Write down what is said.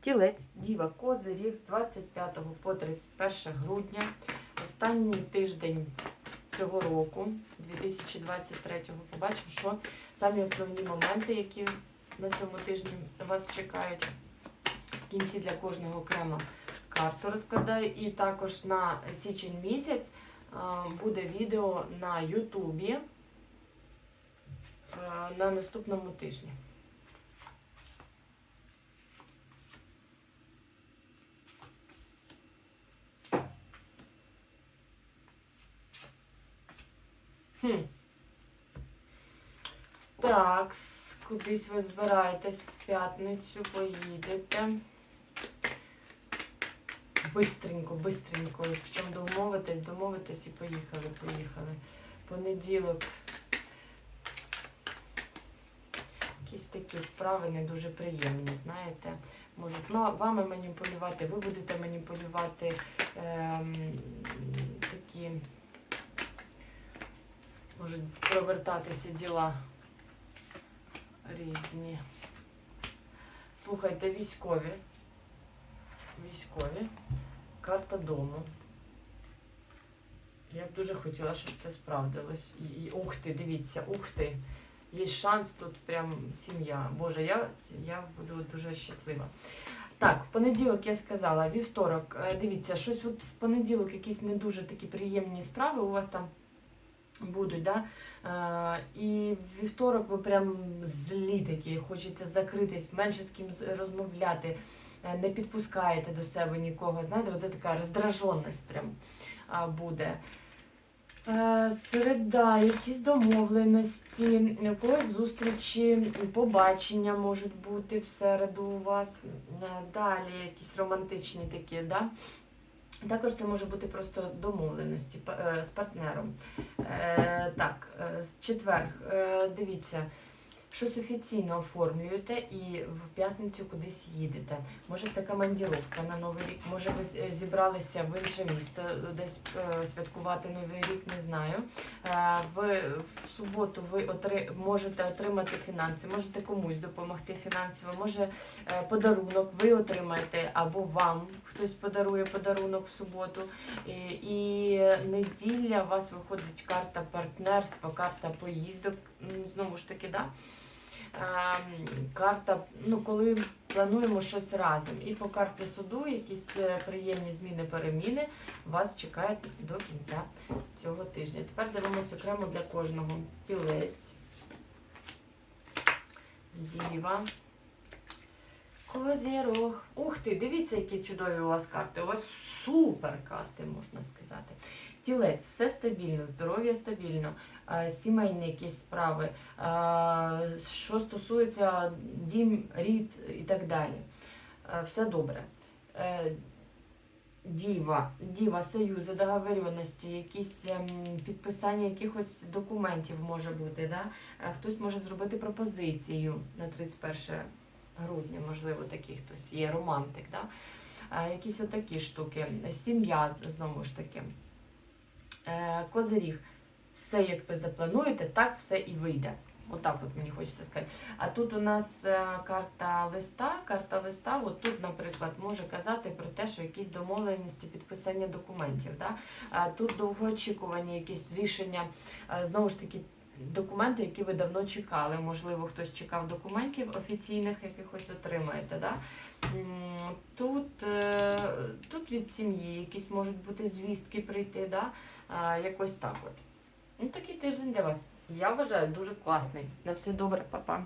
Тілець, діва, кози, рік з 25 по 31 грудня. Останній тиждень цього року, 2023-го, побачимо, що самі основні моменти, які на цьому тижні вас чекають. В кінці для кожного окремо карту розкладаю. І також на січень місяць буде відео на Ютубі на наступному тижні. Хм. Так, кудись ви збираєтесь в п'ятницю, поїдете. Бистренько, бистренько. Якщо домовитесь, домовитесь і поїхали, поїхали. Понеділок. Якісь такі справи не дуже приємні, знаєте. Можуть вами маніпулювати, ви будете маніпулювати ем, такі можуть провертатися діла різні. Слухайте, військові. Військові. Карта дому. Я б дуже хотіла, щоб це справдилось. І, і, ух ти, дивіться, ух ти. Є шанс тут прям сім'я. Боже, я, я буду дуже щаслива. Так, в понеділок я сказала, вівторок, е, дивіться, щось от в понеділок якісь не дуже такі приємні справи у вас там будуть, да? Е, і вівторок ви прям злі такі, хочеться закритись, менше з ким розмовляти, е, не підпускаєте до себе нікого. Знаєте, от така роздраженість прям буде. Е, Середа, якісь домовленості, у когось зустрічі, побачення можуть бути в середу у вас. Далі якісь романтичні такі, да? Також це може бути просто домовленості з партнером. Е, так, е, з четвер, е, дивіться, щось офіційно оформлюєте і в п'ятницю кудись їдете. Може це командіровка на Новий рік, може ви зібралися в інше місто десь е, святкувати Новий рік, не знаю. Е, в суботу ви отри... можете отримати фінанси, можете комусь допомогти фінансово, може е, подарунок ви отримаєте або вам хтось подарує подарунок в суботу. І неділя у вас виходить карта партнерства, карта поїздок. Знову ж таки, да? Карта, ну, коли плануємо щось разом. І по карті суду якісь е, приємні зміни, переміни вас чекають до кінця цього тижня. Тепер дивимося окремо для кожного. Тілець, діва. Козірог. Ух ти, дивіться, які чудові у вас карти. У вас супер карти, можна сказати. Тілець, все стабільно, здоров'я стабільно, сімейні якісь справи, що стосується дім, рід і так далі. Все добре. Е, Діва, діва, союзи, договоренності, якісь ем, підписання якихось документів може бути. Да? Хтось може зробити пропозицію на 31 грудня, можливо, такий хтось є романтик. Да? Якісь отакі штуки. Сім'я, знову ж таки. Е, Козиріг. Все, як ви заплануєте, так все і вийде. Отак от мені хочеться сказати. А тут у нас е, карта листа. Карта листа, от тут, наприклад, може казати про те, що якісь домовленості підписання документів. Да? Тут довгоочікування, якісь рішення, е, знову ж таки, документи, які ви давно чекали. Можливо, хтось чекав документів офіційних, якихось отримаєте. Да? Тут, е, тут від сім'ї якісь можуть бути звістки прийти, да? якось так от. Ну, такий тиждень для вас. Я вважаю дуже класний. На все добре, па-па.